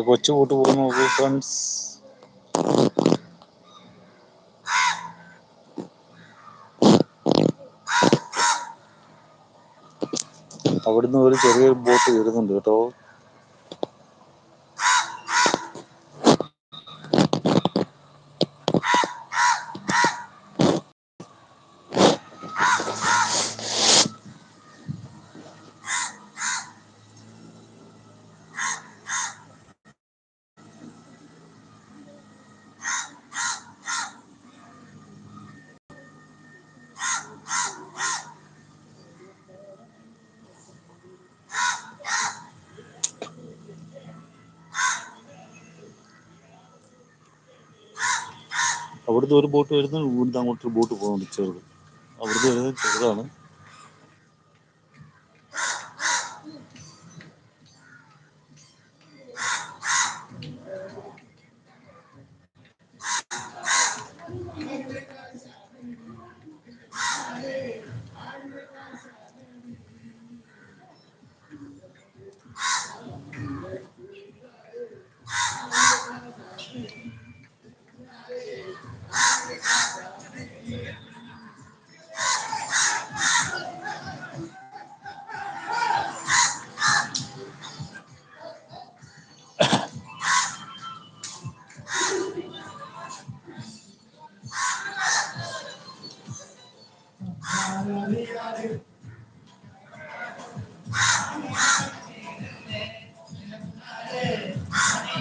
ഒരു കൊച്ചു ബോട്ട് പോകുന്നു നോക്കൂ ഫ്രണ്ട്സ് അവിടുന്ന് ഒരു ചെറിയൊരു ബോട്ട് വരുന്നുണ്ട് കേട്ടോ. അവിടുന്ന് ഒരു ബോട്ട് വരുന്നു ഇവിടുന്ന് അങ്ങോട്ടൊരു ബോട്ട് പോകുന്നുണ്ട് ചെറുത്. അവിടുന്ന് വരുന്നത് ചെറുതാണ്.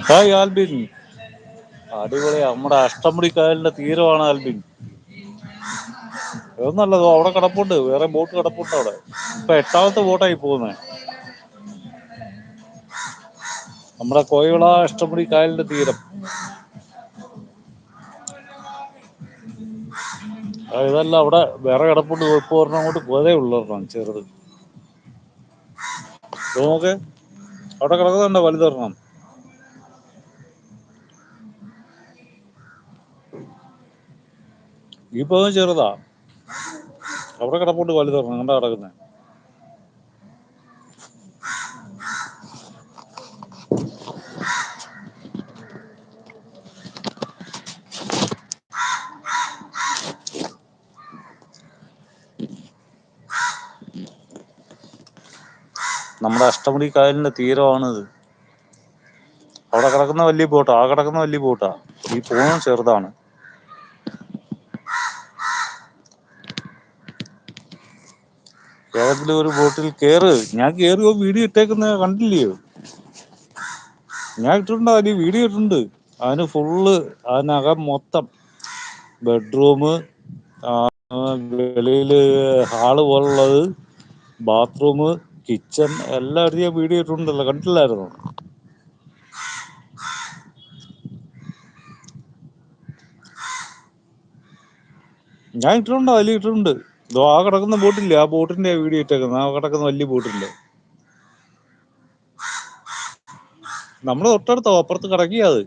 ഹായ് ആൽബിൻ. അടിപൊളി നമ്മുടെ അഷ്ടമുടി കായലിന്റെ തീരമാണ് ആൽബിൻ. ഇതൊന്നല്ലതോ അവിടെ കിടപ്പുണ്ട്. വേറെ ബോട്ട് കിടപ്പുണ്ട് അവിടെ. ഇപ്പൊ എട്ടാമത്തെ ബോട്ടായി പോകുന്നത് നമ്മുടെ കോയവിള അഷ്ടമുടി കായലിന്റെ തീരം ഇതല്ല അവിടെ വേറെ കിടപ്പുണ്ട്. ഇപ്പൊ ഒരെണ്ണം അങ്ങോട്ട് പോയതേ ഉള്ളൂ ഒരെണ്ണം ചെറുത്. നോക്ക്. അവിടെ കിടക്കുന്നുണ്ടോ വലുതൊരെണ്ണം? ഈ പദം ചെറുതാ. അവിടെ കിടപ്പുണ്ട് വലുത്. കണ്ട കിടക്കുന്നത് നമ്മുടെ അഷ്ടമുടി കായലിന്റെ തീരമാണിത്. അവിടെ കിടക്കുന്ന വലിയ ബോട്ടാ. ആ കിടക്കുന്ന വലിയ ബോട്ടാ. ഈ പോകുന്നത് ചെറുതാണ്. ഏതെങ്കിലും ഒരു ബോട്ടിൽ കേറ്. ഞാൻ കേറിയോ വീഡിയോ ഇട്ടേക്കുന്ന കണ്ടില്ലയോ ഞാൻ ഇട്ടിട്ടുണ്ട് അതിന് വീഡിയോ ഇട്ടിട്ടുണ്ട്. അതിന് ഫുള്ള് അതിനകം മൊത്തം ബെഡ്റൂം വെളിയിൽ ഹാൾ പോലുള്ളത് ബാത്റൂം കിച്ചൺ എല്ലാം എടുത്ത് ഞാൻ വീഡിയോ ഇട്ടിട്ടുണ്ടല്ലോ. കണ്ടില്ലായിരുന്നു ഞാൻ ഇട്ടിട്ടുണ്ട് അതിൽ ഇട്ടിട്ടുണ്ട്. ഇതോ ആ കിടക്കുന്ന ബോട്ടില്ലേ? ആ ബോട്ടിന്റെ വീഡിയോ ഇട്ടേക്കുന്നത്. ആ കിടക്കുന്ന വലിയ ബോട്ടില്ലേ? നമ്മൾ തൊട്ടടുത്തോ അപ്പുറത്ത് കിടക്കിയ അത്.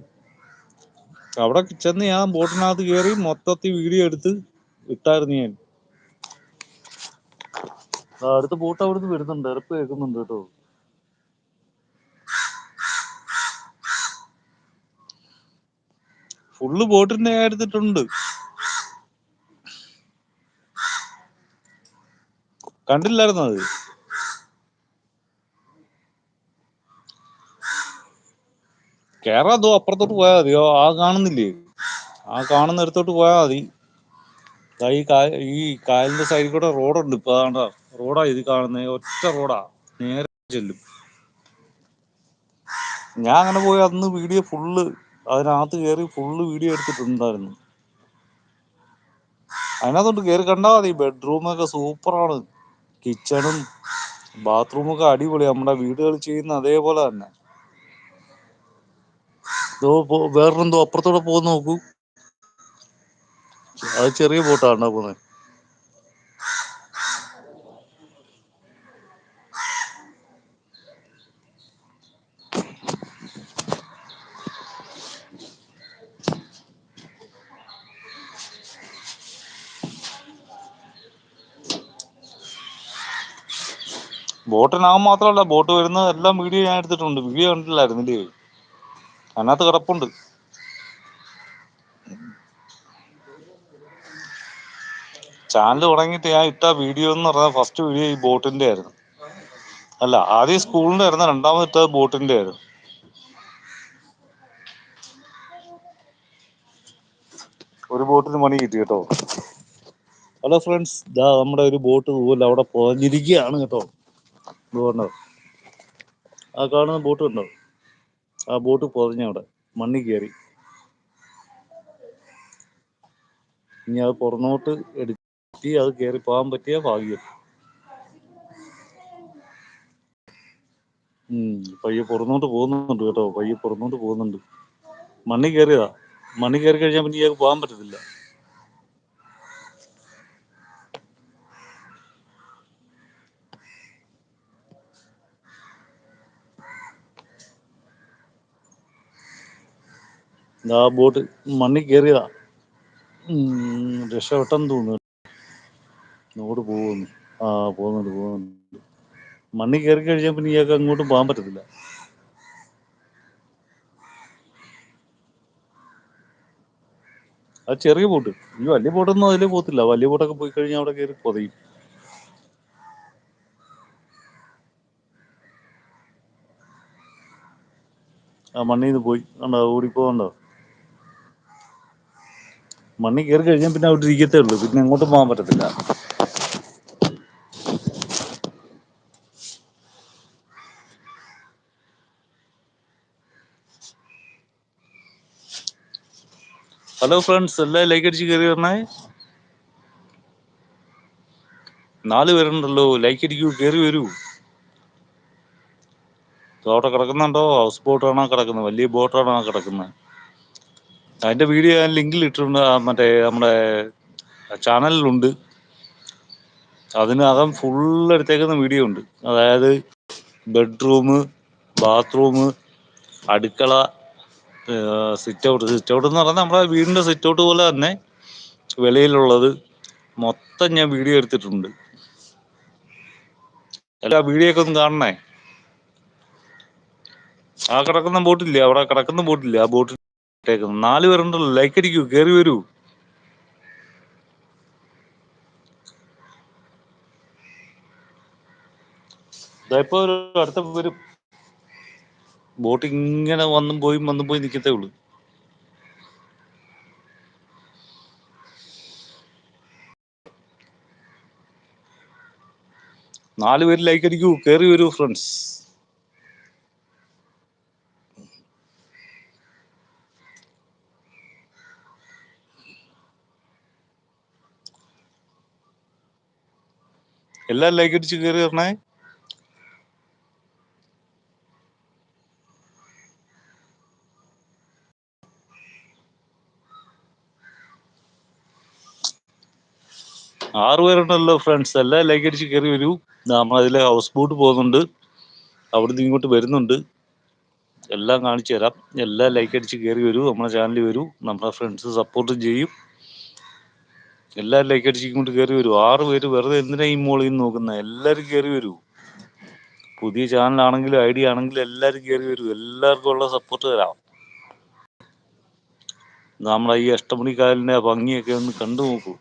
അവിടെ ചെന്ന് ഞാൻ ബോട്ടിനകത്ത് കയറി മൊത്തത്തിൽ വീഡിയോ എടുത്ത് ഇട്ടായിരുന്നു ഞാൻ. അടുത്ത ബോട്ട് അവിടുന്ന് വരുന്നുണ്ട്. ഇറപ്പ് കേൾക്കുന്നുണ്ട് കേട്ടോ. ഫുള്ള് ബോട്ടിന്റെ എടുത്തിട്ടുണ്ട് കണ്ടില്ലായിരുന്നോ അത്? കേറാ അതോ അപ്പുറത്തോട്ട് പോയാൽ മതി. ഓ, ആ കാണുന്നില്ലേ? ആ കാണുന്ന അടുത്തോട്ട് പോയാൽ മതി. ഈ കായ ഈ കായലിന്റെ സൈഡിൽ കൂടെ റോഡുണ്ട്. ഇപ്പൊ അതാണ്ടാ റോഡാ ഇത് കാണുന്നത് ഒറ്റ റോഡാ. നേരെ ചെല്ലും. ഞാൻ അങ്ങനെ പോയി അന്ന് വീഡിയോ ഫുള്ള് അതിനകത്ത് കയറി ഫുള്ള് വീഡിയോ എടുത്തിട്ടുണ്ടായിരുന്നു. അതിനകത്തോട്ട് കയറി കണ്ടാ മതി. ബെഡ്റൂമൊക്കെ സൂപ്പറാണ് കിച്ചണും ബാത്റൂമൊക്കെ അടിപൊളി. നമ്മുടെ വീടുകൾ ചെയ്യുന്ന അതേപോലെ തന്നെ. ഇതോ വേറെന്തോ അപ്പുറത്തൂടെ പോകുന്ന നോക്കൂ. അത് ചെറിയ ബോട്ടാണ് പോകുന്നത്? ബോട്ടിനകം മാത്രമല്ല ബോട്ട് വരുന്ന എല്ലാം വീഡിയോ ഞാൻ എടുത്തിട്ടുണ്ട്. വീഡിയോ കണ്ടിട്ടില്ലായിരുന്നില്ലേ അതിനകത്ത് കിടപ്പുണ്ട്. ചാനൽ തുടങ്ങിയിട്ട് ഞാൻ ഇട്ട വീഡിയോ എന്ന് പറഞ്ഞ ഫസ്റ്റ് വീഡിയോ ഈ ബോട്ടിന്റെ ആയിരുന്നു. അല്ല ആദ്യം സ്കൂളിന്റെ ആയിരുന്നു രണ്ടാമത് ഇട്ടത് ബോട്ടിന്റെ ആയിരുന്നു. ഒരു ബോട്ടിന് പണി കിട്ടി കേട്ടോ. ഹലോ ഫ്രണ്ട്സ് ദാ നമ്മുടെ ഒരു ബോട്ട് പോലും അവിടെ പോഞ്ഞിരിക്കുകയാണ് കേട്ടോ. കണ്ടോ ആ കാണുന്ന ബോട്ട് കണ്ടോ? ആ ബോട്ട് പൊതഞ്ഞ അവിടെ മണ്ണിൽ കയറി. ഇനി അത് പുറന്നോട്ട് എടുത്തി അത് കയറി പോകാൻ പറ്റിയ ഭാഗ്യം. പയ്യെ പുറന്നോട്ട് പോകുന്നുണ്ട് കേട്ടോ പയ്യെ പുറന്നോട്ട് പോകുന്നുണ്ട്. മണ്ണിൽ കയറിയതാ. മണ്ണിൽ കയറി കഴിഞ്ഞാൽ പിന്നെ ഇയാൾക്ക് പോകാൻ പറ്റത്തില്ല. ഇതാ ബോട്ട് മണ്ണിൽ കയറിയതാ. രക്ഷപ്പെട്ടെന്ന് തോന്നുന്നു. അങ്ങോട്ട് പോകുന്നു. ആ പോകുന്നുണ്ട് പോകുന്നുണ്ട്. മണ്ണിൽ കയറി കഴിഞ്ഞാൽ പിന്നെ ഇയാൾക്ക് അങ്ങോട്ടും പോകാൻ പറ്റത്തില്ല. അത് ചെറിയ ബോട്ട്. ഈ വലിയ ബോട്ടൊന്നും അതിലേ പോകത്തില്ല. വലിയ ബോട്ടൊക്കെ പോയി കഴിഞ്ഞാൽ അവിടെ കയറി പൊതയും. ആ മണ്ണിൽ നിന്ന് പോയി. കണ്ടോ ഓടിപ്പോകണ്ടോ? മണ്ണിൽ കയറി കഴിഞ്ഞാൽ പിന്നെ അവിടെ ഇരിക്കത്തേ ഉള്ളൂ. പിന്നെ അങ്ങോട്ട് പോകാൻ പറ്റത്തില്ല. ഹലോ ഫ്രണ്ട്സ് എല്ലാം ലൈക്ക് അടിച്ച് കയറി വരണേ. നാല് പേരുണ്ടല്ലോ. ലൈക്ക് അടിക്കൂ കയറി വരൂ. അവിടെ കിടക്കുന്നുണ്ടോ? ഹൗസ് ബോട്ടാണോ കിടക്കുന്നത് വലിയ ബോട്ടാണോ കിടക്കുന്നത് അതിന്റെ വീഡിയോ ഞാൻ ലിങ്കിൽ ഇട്ടിട്ടുണ്ട് ആ മറ്റേ നമ്മുടെ ചാനലിലുണ്ട്. അതിനകം ഫുൾ എടുത്തേക്കുന്ന വീഡിയോ ഉണ്ട്. അതായത് ബെഡ്റൂം ബാത്റൂം അടുക്കള സിറ്റ് ഔട്ട് സിറ്റ് ഔട്ട് എന്ന് പറഞ്ഞാൽ നമ്മുടെ വീടിന്റെ സിറ്റ് ഔട്ട് പോലെ തന്നെ വെളിയിലുള്ളത്. മൊത്തം ഞാൻ വീഡിയോ എടുത്തിട്ടുണ്ട്. എല്ലാ വീഡിയോ ഒക്കെ ഒന്ന് കാണണേ. ആ കിടക്കുന്ന ബോട്ടില്ലേ? അവിടെ കിടക്കുന്ന ബോട്ടില്ലേ? ആ ബോട്ടിൽ ഇട്ടേക്കുന്നത് നാല് പേരുണ്ടല്ലോ. ലൈക്ക് അടിക്കൂ കേറി വരൂ. അടുത്ത വരും ബോട്ട് ഇങ്ങനെ വന്നും പോയി വന്നും പോയി നിൽക്കത്തേ ഉള്ളൂ. നാല് പേര് ലൈക്ക് അടിക്കൂ കേറി വരൂ ഫ്രണ്ട്സ് എല്ലാം ലൈക്ക് അടിച്ച് കയറി വരണേ. ആറുപേരുണ്ടല്ലോ ഫ്രണ്ട്സ് എല്ലാം ലൈക്ക് അടിച്ച് കയറി വരൂ. നമ്മൾ അതിലെ ഹൗസ് ബോട്ട് പോകുന്നുണ്ട്. അവിടുന്ന് ഇങ്ങോട്ട് വരുന്നുണ്ട്. എല്ലാം കാണിച്ചു തരാം. എല്ലാം ലൈക്ക് അടിച്ച് കയറി വരൂ. നമ്മുടെ ചാനലിൽ വരൂ. നമ്മുടെ ഫ്രണ്ട്സ് സപ്പോർട്ട് ചെയ്യും. എല്ലാം ലൈക്ക് കൊണ്ട് കയറി വരൂ. ആറ് പേര് വെറുതെ എന്തിനാ ഈ മോളിൽ നോക്കുന്നത് എല്ലാവരും കയറി വരൂ. പുതിയ ചാനലാണെങ്കിലും ഡി ആണെങ്കിലും എല്ലാവരും കയറി വരൂ. എല്ലാവർക്കും ഉള്ള സപ്പോർട്ട് തരാം. നമ്മളെ ഈ അഷ്ടമണിക്കാലിന്റെ ഭംഗിയൊക്കെ ഒന്ന് കണ്ടു നോക്കൂ.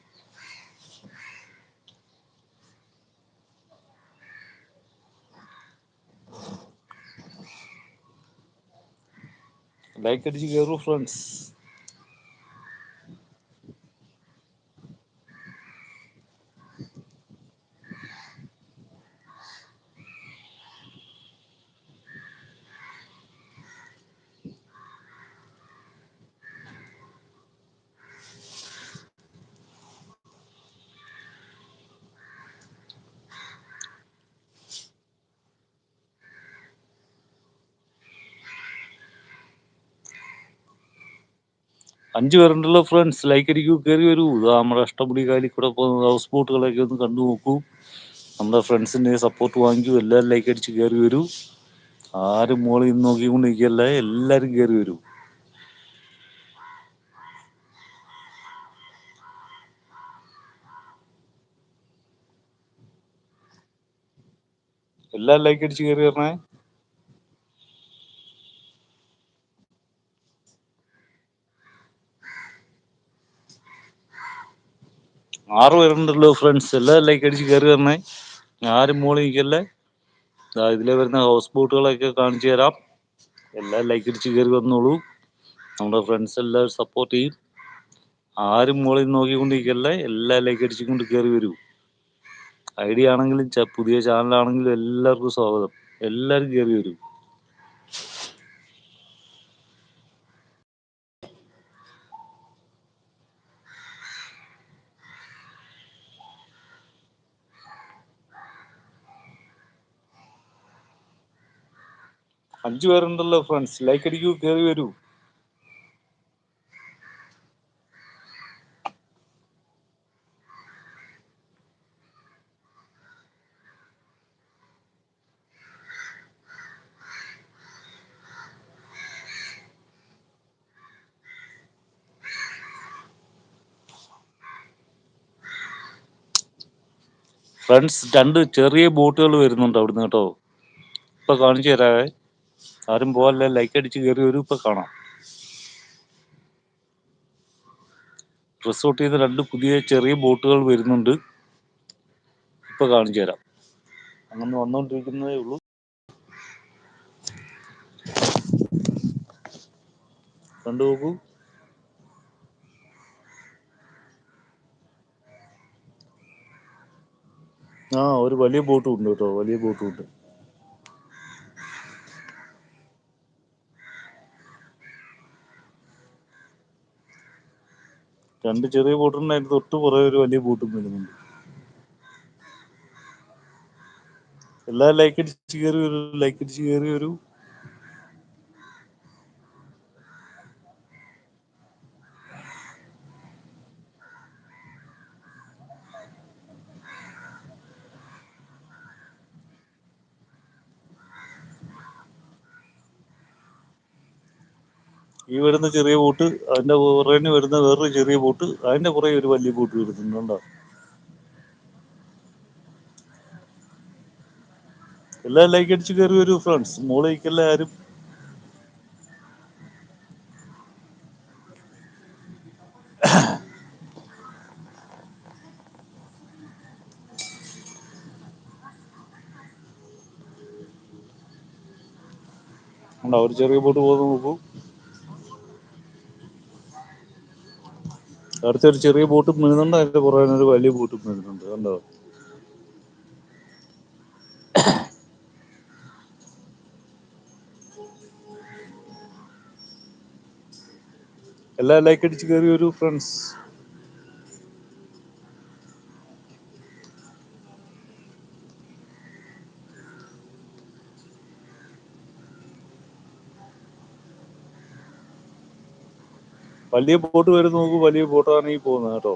ലൈക്ക് അടിച്ച് കയറൂ ഫ്രണ്ട്സ് അഞ്ചു പേരുണ്ടല്ലോ ഫ്രണ്ട്സ് ലൈക്ക് അടിക്കൂ കയറി വരൂ. നമ്മുടെ അഷ്ടപുടി കാലിൽ കൂടെ പോകുന്ന ഹൗസ് ബോട്ടുകളൊക്കെ ഒന്ന് കണ്ടു നോക്കൂ. നമ്മുടെ ഫ്രണ്ട്സിന്റെ സപ്പോർട്ട് വാങ്ങിക്കൂ. എല്ലാവരും ലൈക്ക് അടിച്ച് കയറി വരൂ. ആരും മോളിൽ നിന്ന് നോക്കിക്കൊണ്ടിരിക്കുകയല്ല എല്ലാവരും കയറി വരൂ. എല്ലാവരും ലൈക്ക് അടിച്ച് കയറി വരണേ. ആറ് പേരുണ്ടല്ലോ ഫ്രണ്ട്സ് എല്ലാം ലൈക്ക് അടിച്ച് കയറി വരണേ. ആരും മോളിൽ നിൽക്കല്ലേ ഇതിലെ വരുന്ന ഹൗസ് ബോട്ടുകളൊക്കെ കാണിച്ചു തരാം. എല്ലാം ലൈക്ക് അടിച്ച് കയറി വന്നോളൂ. നമ്മുടെ ഫ്രണ്ട്സ് എല്ലാവരും സപ്പോർട്ട് ചെയ്യും. ആരും മോളിൽ നോക്കിക്കൊണ്ടിരിക്കല്ലേ? എല്ലാം ലൈക്ക് അടിച്ചുകൊണ്ട് കയറി വരൂ. ഐഡിയ ആണെങ്കിലും പുതിയ ചാനലാണെങ്കിലും എല്ലാവർക്കും സ്വാഗതം. എല്ലാവരും കയറി വരൂ. അഞ്ചു പേരുണ്ടല്ലോ ഫ്രണ്ട്സ് ലൈക്ക് അടിക്കൂ കയറി വരൂ. ഫ്രണ്ട്സ് രണ്ട് ചെറിയ ബോട്ടുകൾ വരുന്നുണ്ട് അവിടുന്ന് കേട്ടോ. ഇപ്പൊ കാണിച്ചു തരാവേ. ആരും പോവല്ലേ ലൈക്ക് അടിച്ച് കയറി ഒരു ഇപ്പൊ കാണാം. റിസോർട്ടിൽ നിന്ന് രണ്ട് പുതിയ ചെറിയ ബോട്ടുകൾ വരുന്നുണ്ട്. ഇപ്പൊ കാണിച്ചു തരാം. അങ്ങനെ വന്നോണ്ടിരിക്കുന്നതേ ഉള്ളൂ. കണ്ടു നോക്കൂ. ആ ഒരു വലിയ ബോട്ടും ഉണ്ട് കേട്ടോ. വലിയ ബോട്ടും ഉണ്ട്. രണ്ട് ചെറിയ ബോട്ടുണ്ട് അതിന്റെ തൊട്ട് പുറകെ ഒരു വലിയ ബോട്ടും വരുന്നുണ്ട്. എല്ലാ ലൈക്ക് അടിച്ച് കയറി ഒരു ലൈക്ക് അടിച്ച് കയറി വരൂ വരുന്ന ചെറിയ ബോട്ട് അതിന്റെ പുറകിന് വരുന്ന വേറൊരു ചെറിയ ബോട്ട് അതിന്റെ പുറകെ ഒരു വലിയ ബോട്ട് വരുന്നുണ്ട് എല്ലാം ലൈക്ക് അടിച്ച് കയറി വരൂ ഫ്രണ്ട്സ് മോളേക്കല്ല ആരും ഒരു ചെറിയ ബോട്ട് പോകുന്ന നോക്കൂ. അടുത്തൊരു ചെറിയ ബോട്ടും മിഴുന്നുണ്ട് അതിന്റെ പുറകെ ഒരു വലിയ ബോട്ടും മിഴുന്നുണ്ട് കണ്ടോ? എല്ലാ ലൈക്ക് അടിച്ച് കയറി ഒരു ഫ്രണ്ട്സ് വലിയ ബോട്ട് വരുന്ന നോക്കൂ വലിയ ബോട്ടാണ് ഈ പോകുന്നത് കേട്ടോ.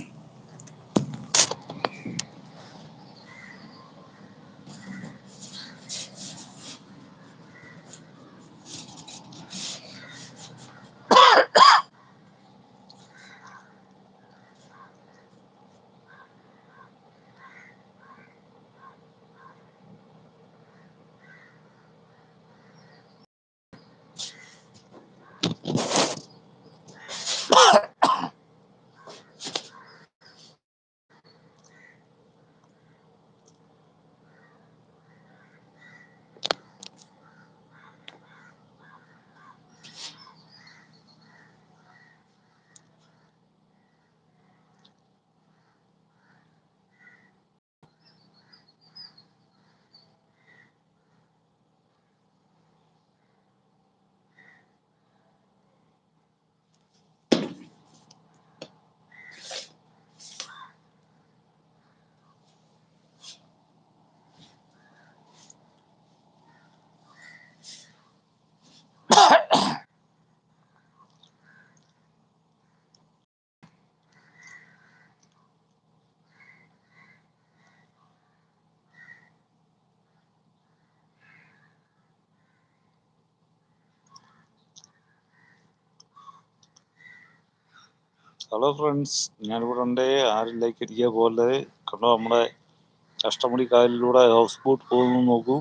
ഹലോ ഫ്രണ്ട്സ് ഞാനിവിടെ ഉണ്ട് ആരും ലൈക്ക് അടിക്കുക പോലെ. കണ്ടോ നമ്മുടെ അഷ്ടമുടി കായലിലൂടെ ഹൗസ് ബോട്ട് പോകുന്നു നോക്കൂ.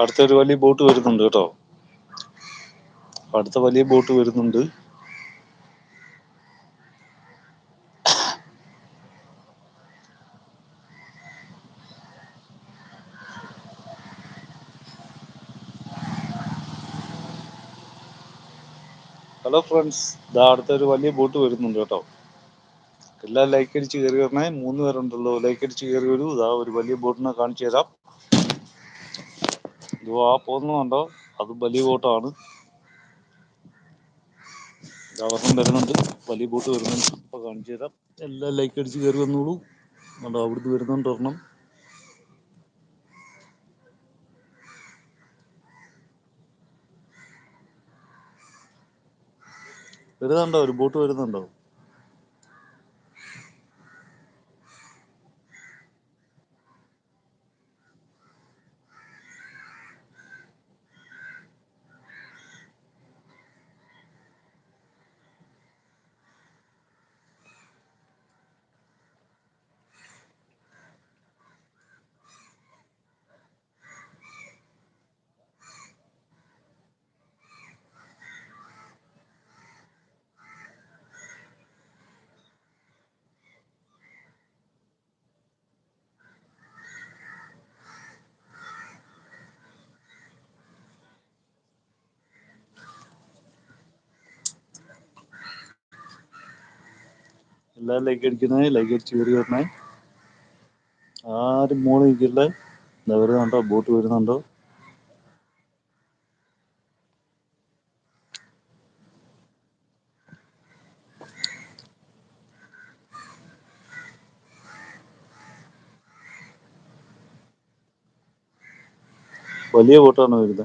അടുത്തൊരു വലിയ ബോട്ട് വരുന്നുണ്ട് കേട്ടോ. അടുത്ത വലിയ ബോട്ട് വരുന്നുണ്ട്. ഹലോ ഫ്രണ്ട്സ് ഇതാ അടുത്തൊരു വലിയ ബോട്ട് വരുന്നുണ്ട് കേട്ടോ. എല്ലാം ലൈക്ക് അടിച്ച് കയറി വരണേ. മൂന്ന് പേരുണ്ടല്ലോ. ലൈക്ക് അടിച്ച് കയറി വരൂ ഇതാ ഒരു വലിയ ബോട്ടിനെ കാണിച്ചു തരാം. ഇത് ആ പോകുന്നുണ്ടോ അത് വലിയ ബോട്ടാണ്. ഒരെണ്ണം വരുന്നുണ്ട്. വലിയ ബോട്ട് വരുന്നുണ്ട്. അപ്പൊ കാണിച്ചു തരാം. എല്ലാം ലൈക്ക് അടിച്ച് കയറി വന്നോളൂ. കണ്ടോ അവിടുന്ന് വരുന്നുണ്ട് ഒരെണ്ണം. വരുന്നുണ്ടോ? ഒരു ബോട്ട് വരുന്നുണ്ടോ? എല്ലാം ലൈക്ക് അടിക്കണേ ലൈക്ക് അടിച്ച് കയറി വരണേ ആരും മോളിൽ നിൽക്കില്ല. വരുന്നുണ്ടോ? ബോട്ട് വരുന്നുണ്ടോ? വലിയ ബോട്ടാണ് വരുന്നത്.